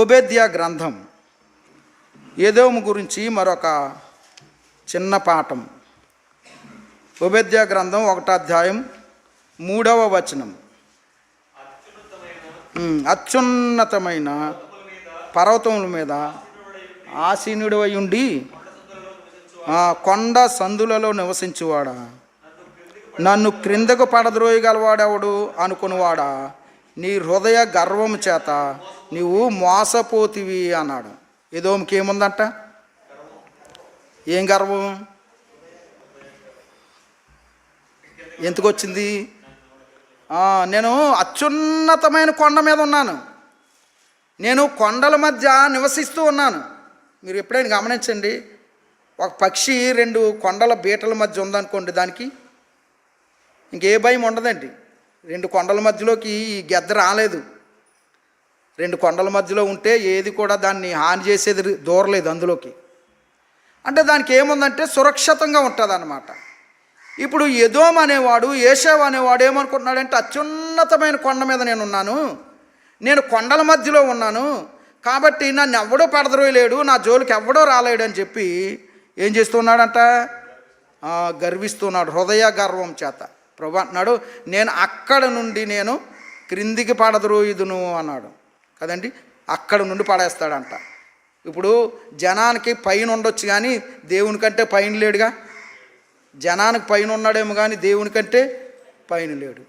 ఒబేద్యా గ్రంథం. ఏదోము గురించి మరొక చిన్న పాఠం. ఒబేద్యా గ్రంథం ఒకటో అధ్యాయం మూడవ వచనం. అత్యున్నతమైన పర్వతముల మీద ఆసీనుడు ఉండి కొండ సందులలో నివసించువాడా? నన్ను క్రిందకు పడద్రోయగలవాడెవడు? అనుకునివాడా? నీ హృదయ గర్వం చేత నీవు మోసపోతివి అన్నాడు. ఏదోమికి ఏముందంట? ఏం గర్వం? ఎందుకు వచ్చింది నేను అత్యున్నతమైన కొండ మీద ఉన్నాను. నేను కొండల మధ్య నివసిస్తూ ఉన్నాను. మీరు ఎప్పుడైనా గమనించండి ఒక పక్షి రెండు కొండల బీటల మధ్య ఉందనుకోండి దానికి ఇంకే భయం ఉండదండి. రెండు కొండల మధ్యలోకి ఈ గెద్ద రాలేదు. రెండు కొండల మధ్యలో ఉంటే ఏది కూడా దాన్ని హాని చేసేది దూరలేదు అందులోకి. అంటే దానికి ఏముందంటే సురక్షితంగా ఉంటుంది అన్నమాట ఇప్పుడు ఎదోమ్ అనేవాడు ఏషావు అనేవాడు ఏమనుకుంటున్నాడంటే అత్యున్నతమైన కొండ మీద నేను ఉన్నాను నేను కొండల మధ్యలో ఉన్నాను. కాబట్టి నన్ను ఎవడో పడదరోయలేడు. నా జోలికి ఎవడో రాలేడు అని చెప్పి ఏం చేస్తున్నాడంట? గర్విస్తున్నాడు హృదయ గర్వం చేత. ప్రభు అంటున్నాడు నేను అక్కడ నుండి నేను క్రిందికి పడదరోయుదును అన్నాడు. కదండి? అక్కడ నుండి పడేస్తాడంట. ఇప్పుడు జనానికి పైన ఉండొచ్చు కానీ దేవుని కంటే పైన లేడుగా? జనానికి పైన ఉన్నాడేమో కానీ దేవుని కంటే పైన లేడు.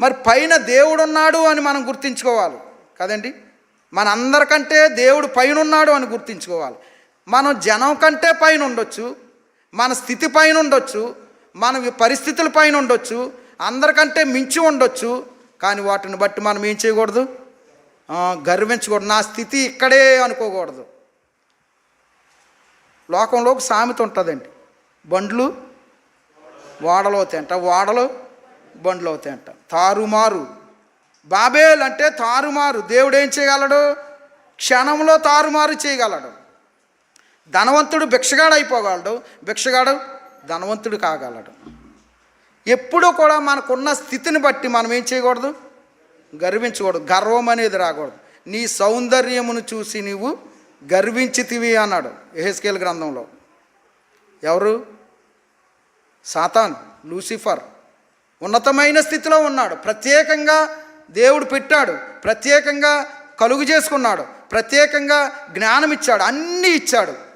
మరి పైన దేవుడు ఉన్నాడు అని మనం గుర్తించుకోవాలి. కదండి? మన అందరికంటే దేవుడు పైన ఉన్నాడు అని గుర్తించుకోవాలి. మనం జనం కంటే పైన ఉండొచ్చు మన స్థితి పైన ఉండొచ్చు మన పరిస్థితుల పైన ఉండొచ్చు అందరికంటే మించి ఉండొచ్చు కానీ వాటిని బట్టి మనం ఏం చేయకూడదు? గర్వించకూడదు. నా స్థితి ఇక్కడే అనుకోకూడదు. లోకంలో ఒక సామెత ఉంటుందండి. బండ్లు వాడలు అవుతాయంట వాడలు బండ్లు అవుతాయంట తారుమారు. బాబేల్ అంటే తారుమారు. దేవుడు ఏం చేయగలడు? క్షణంలో తారుమారు చేయగలడు. ధనవంతుడు భిక్షగాడు అయిపోగలడు భిక్షగాడు ధనవంతుడు కాగలడు. ఎప్పుడూ కూడా మనకున్న స్థితిని బట్టి మనం ఏం చేయకూడదు? గర్వించకూడదు. గర్వం అనేది రాకూడదు. నీ సౌందర్యమును చూసి నీవు గర్వించితివి అన్నాడు ఎహెస్కేల్ గ్రంథంలో. ఎవరు? Satan Lucifer. ఉన్నతమైన స్థితిలో ఉన్నాడు. ప్రత్యేకంగా దేవుడు పెట్టాడు. ప్రత్యేకంగా కలుగు చేసుకున్నాడు. ప్రత్యేకంగా జ్ఞానం ఇచ్చాడు అన్నీ ఇచ్చాడు.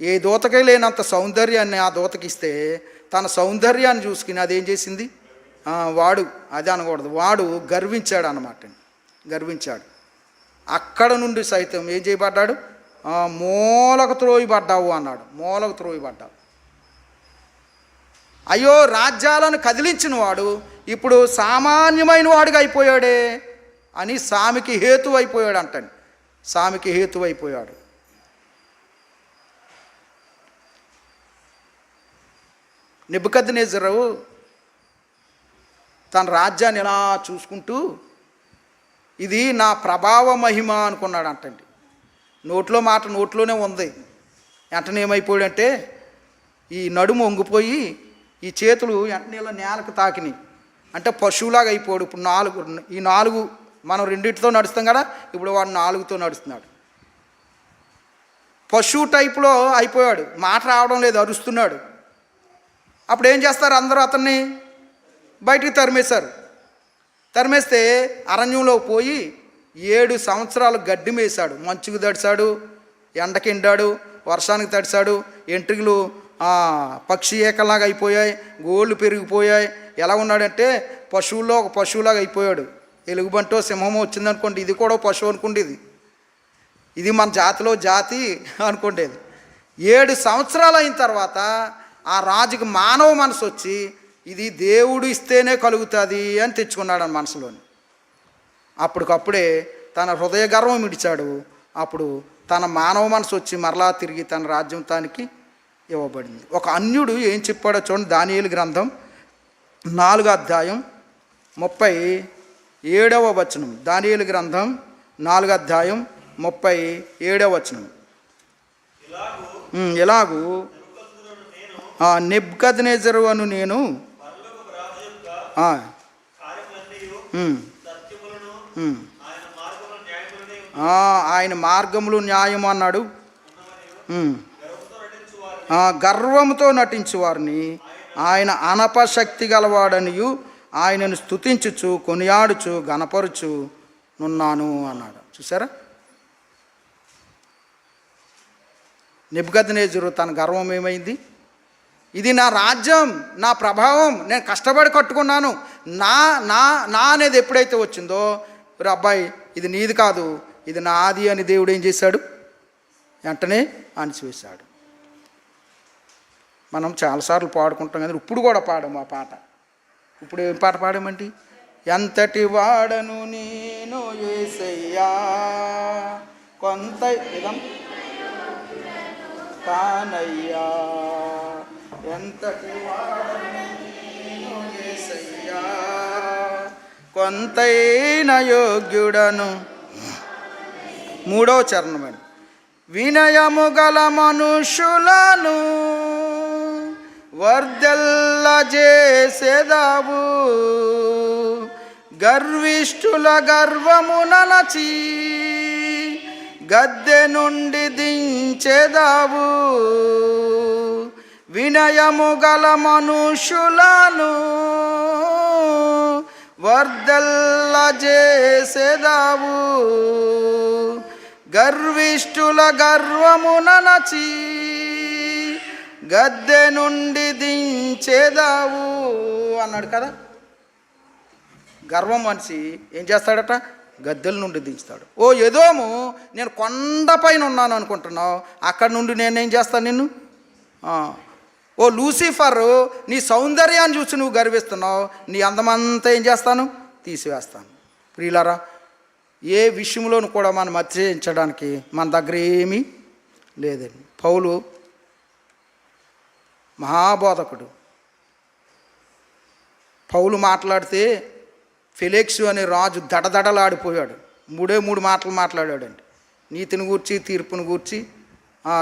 ఏ దూతకే లేనంత సౌందర్యాన్ని ఆ దూతకిస్తే తన సౌందర్యాన్ని చూసుకుని అదేం చేసింది? వాడు అది అనకూడదు వాడు గర్వించాడు అనమాట గర్వించాడు. అక్కడ నుండి సైతం ఏం చేయబడ్డాడు? మూలకు త్రోయబడ్డావు అన్నాడు. మూలకు త్రోయబడ్డావు. అయ్యో రాజ్యాలను కదిలించిన వాడు ఇప్పుడు సామాన్యమైన వాడిగా అయిపోయాడే అని సామికి హేతు అయిపోయాడు అంటండి సామికి హేతు అయిపోయాడు నిబద్నేజరు తన రాజ్యాన్ని ఎలా చూసుకుంటూ ఇది నా ప్రభావ మహిమ అనుకున్నాడు అంటండి నోట్లో మాట నోట్లోనే ఉంది. వెంటనే ఏమైపోయాడంటే ఈ నడుము వంగిపోయి ఈ చేతులు వెంటనే ఇలా నేలకు తాకినాయి. అంటే పశువులాగా అయిపోయాడు. ఇప్పుడు నాలుగు ఈ నాలుగు మనం రెండింటితో నడుస్తాం కదా ఇప్పుడు వాడు నాలుగుతో నడుస్తున్నాడు. పశువు టైప్లో అయిపోయాడు. మాట రావడం లేదు అరుస్తున్నాడు. అప్పుడు ఏం చేస్తారు అందరూ అతన్ని? బయటికి తరిమేశారు. తరిమేస్తే అరణ్యంలో పోయి ఏడు సంవత్సరాలు గడ్డి మేసాడు మంచుకు తడిశాడు ఎండకిండాడు వర్షానికి తడిశాడు ఎంట్రికలు పక్షి ఏకలాగా అయిపోయాయి గోళ్ళు పెరిగిపోయాయి. ఎలా ఉన్నాడంటే పశువుల్లో ఒక పశువులాగా అయిపోయాడు. ఎలుగుబంటో సింహమో వచ్చిందనుకోండి ఇది కూడా పశువు అనుకుండేది. ఇది మన జాతిలో జాతి అనుకుండేది. ఏడు సంవత్సరాలు అయిన తర్వాత ఆ రాజుకి మానవ మనసు వచ్చి ఇది దేవుడు ఇస్తేనే కలుగుతుంది అని తెచ్చుకున్నాడు ఆ మనసులోని. అప్పటికప్పుడే తన హృదయ గర్వం ఇడిచాడు అప్పుడు తన మానవ మనసు వచ్చి మరలా తిరిగి తన రాజ్యం తానికి ఇవ్వబడింది. ఒక అన్యుడు ఏం చెప్పాడో చూడండి దానియేలు గ్రంథం నాలుగో అధ్యాయం ముప్పై ఏడవ వచనం. దానియేలు గ్రంథం నాలుగో అధ్యాయం ముప్పై ఏడవ వచనం. ఎలాగూ నెబ్కద్నేజరు అను నేను. ఆయన మార్గములు న్యాయం అన్నాడు. గర్వంతో నటించువారిని. వారిని ఆయన అనపశక్తి గలవాడనియు ఆయనను స్తుతించుచు కొనియాడుచు గనపరుచు నున్నాను అన్నాడు. చూసారా నిబ్గద్నేజురు తన గర్వం ఏమైంది? ఇది నా రాజ్యం నా ప్రభావం నేను కష్టపడి కట్టుకున్నాను. నా నా నా అనేది ఎప్పుడైతే వచ్చిందో "ఒరే అబ్బాయి ఇది నీది కాదు ఇది నాది అని దేవుడు ఏం చేశాడు? వెంటనే అణిచివేశాడు. మనం చాలాసార్లు పాడుకుంటాం కదా ఇప్పుడు కూడా పాడము ఆ పాట. ఇప్పుడు ఏం పాట పాడమండి? ఎంతటి వాడను నేను ఏసయ్యా కొంత ఇదం. కానయ్యా ఎంతటి కొంతైన యోగ్యుడను. మూడవ చరణమండి వినయము గల మనుషులను వర్దెల్ల చేసేదావు. గర్విష్ఠుల గర్వము నలచి గద్దె నుండి దించేదావు. వినయము గల మనుషులను వర్దల్ల చేసేదావు. గర్విష్ఠుల గర్వమునచి గద్దె నుండి దించేదావు అన్నాడు కదా. గర్వం మనిషి ఏం చేస్తాడట? గద్దెల నుండి దించుతాడు. ఓ ఏదోము నేను కొండపైన ఉన్నాను అనుకుంటున్నావు. అక్కడ నుండి నేనేం చేస్తాను నిన్ను? ఓ లూసిఫర్ నీ సౌందర్యాన్ని చూసి నువ్వు గర్విస్తున్నావు నీ అందమంతా ఏం చేస్తాను? తీసివేస్తాను. ప్రియులారా ఏ విషయంలోనూ కూడా మనం మత్స్యించడానికి మన దగ్గర ఏమీ లేదండి. పౌలు మహాబోధకుడు. పౌలు మాట్లాడితే ఫెలిక్స్ అనే రాజు దడదడలాడిపోయాడు. మూడే మూడు మాటలు మాట్లాడాడండి. నీతిని గూర్చి తీర్పును గూర్చి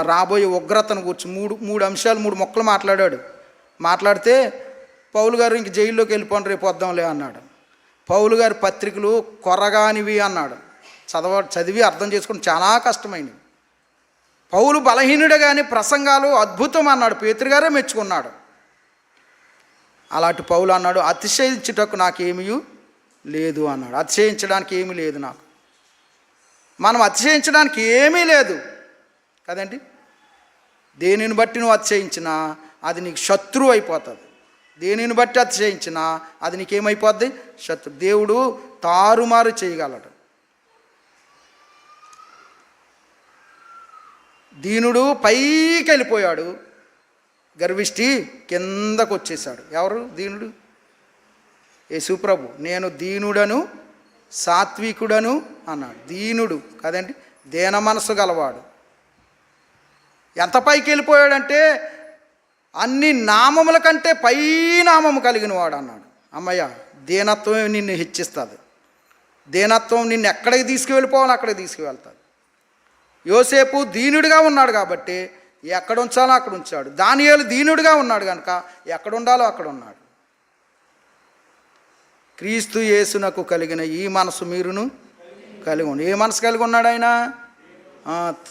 రాబోయే ఉగ్రతను గురించి మూడు మూడు అంశాలు మూడు మొక్కలు మాట్లాడాడు. మాట్లాడితే పౌలు గారు ఇంక జైల్లోకి వెళ్ళిపోండి రేపు వద్దాంలే అన్నాడు. పౌలు గారి పత్రికలు కొరగానివి అన్నాడు. చదవ చదివి అర్థం చేసుకోవడం చాలా కష్టమైనవి. పౌలు బలహీనుడే కానీ ప్రసంగాలు అద్భుతం అన్నాడు. పేతురు గారే మెచ్చుకున్నాడు. అలాంటి పౌలు అన్నాడు అతిశయించుటకు నాకేమీ లేదు అన్నాడు. అతిశయించడానికి ఏమీ లేదు నాకు. మనం అతిశయించడానికి ఏమీ లేదు. కదండి? దేనిని బట్టి నువ్వు అతిశయించినా అది నీకు శత్రువు అయిపోతుంది. దేనిని బట్టి అతిశయించినా అది నీకేమైపోద్ది? శత్రు దేవుడు తారుమారు చేయగలడు. దీనుడు పైకి వెళ్ళిపోయాడు. గర్విష్టి కిందకు వచ్చేసాడు ఎవరు? దీనుడు? యేసుప్రభు నేను దీనుడను సాత్వికుడను అన్నాడు. దీనుడు కదండి దేన మనసు గలవాడు. ఎంత పైకి వెళ్ళిపోయాడంటే అన్ని నామముల కంటే పై నామము కలిగిన వాడు అన్నాడు. అమ్మయ్య దీనత్వమే నిన్ను హెచ్చిస్తుంది. దీనత్వం నిన్ను ఎక్కడికి తీసుకువెళ్ళిపోవాలి అక్కడికి తీసుకువెళ్తుంది యోసేపు దీనుడిగా ఉన్నాడు కాబట్టి ఎక్కడ ఉంచాలో అక్కడ ఉంచాడు. దానియాలు దీనుడిగా ఉన్నాడు కనుక ఎక్కడ ఉండాలో అక్కడ ఉన్నాడు. క్రీస్తు యేసునకు కలిగిన ఈ మనసు మీరును కలిగి ఉండి. ఏ మనసు కలిగి ఉన్నాడు ఆయన?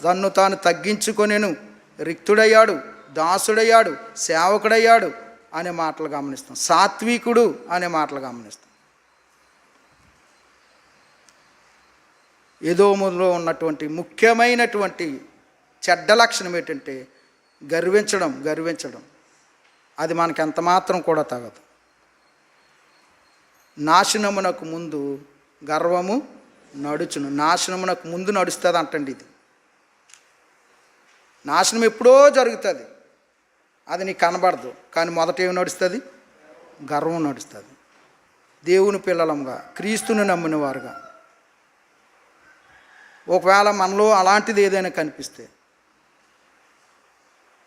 తన్ను తాను తగ్గించుకొనేను. రిక్తుడయ్యాడు దాసుడయ్యాడు సేవకుడయ్యాడు అనే మాటలు గమనిస్తాం. సాత్వికుడు అనే మాటలు గమనిస్తాం. ఏదోములో ఉన్నటువంటి ముఖ్యమైనటువంటి చెడ్డ లక్షణం ఏంటంటే గర్వించడం గర్వించడం. అది మనకి ఎంత మాత్రం కూడా తగదు. నాశనమునకు ముందు గర్వము నడుచును. నాశనమునకు ముందు నడుస్తుంది అంటండి ఇది. నాశనం ఎప్పుడో జరుగుతుంది. అది నీకు కనబడదు. కానీ మొదట ఏమి నడుస్తుంది? గర్వం నడుస్తుంది. దేవుని పిల్లలంగా క్రీస్తుని నమ్మిన వారుగా ఒకవేళ మనలో అలాంటిది ఏదైనా కనిపిస్తే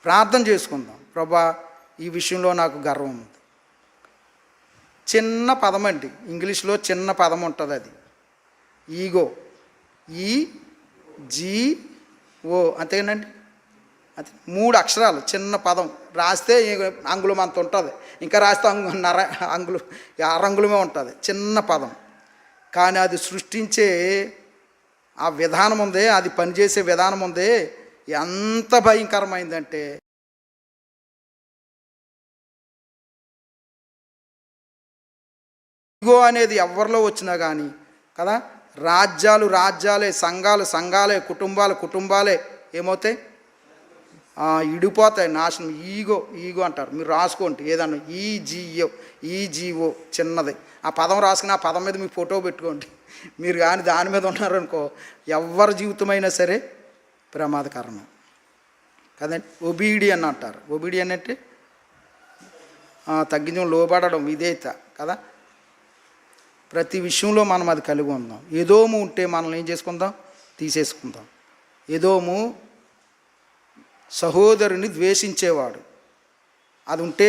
ప్రార్థన చేసుకుందాం. ప్రభా ఈ విషయంలో నాకు గర్వం ఉంది. చిన్న పదం అండి. ఇంగ్లీష్లో చిన్న పదం ఉంటుంది అది. ఈగో. ఈ జీ ఓ. అంతేనండి? అది మూడు అక్షరాలు చిన్న పదం. రాస్తే అంగుళం అంత ఉంటుంది. ఇంకా రాస్తే అంగు నర అంగుళం అరంగుళమే ఉంటుంది. చిన్న పదం. కానీ అది సృష్టించే ఆ విధానం ఉంది అది పనిచేసే విధానం ఉంది ఎంత భయంకరమైందంటే ఇగో అనేది ఎవరిలో వచ్చినా కానీ కదా? రాజ్యాలు రాజ్యాలే సంఘాలు సంఘాలే కుటుంబాలు కుటుంబాలే ఏమవుతాయి? ఇడిపోతాయి. నాశనం. ఈగో ఈగో అంటారు. మీరు రాసుకోండి. ఏదన్నా ఈజీఓ ఈజీఓ చిన్నది. ఆ పదం రాసుకుని ఆ పదం మీద మీ ఫోటో పెట్టుకోండి. మీరు కానీ దాని మీద ఉన్నారనుకో ఎవరి జీవితమైనా సరే ప్రమాదకరం కదండి? ఒబీడియన్ అంటారు. ఒబీడియన్ అంటే? తగ్గించడం లోబడడం విధేయత కదా? ప్రతి విషయంలో మనం అది కలిగి ఉందాం. ఏదోము ఉంటే మనల్ని ఏం చేసుకుందాం? తీసేసుకుందాం. ఏదోము సహోదరుని ద్వేషించేవాడు. అది ఉంటే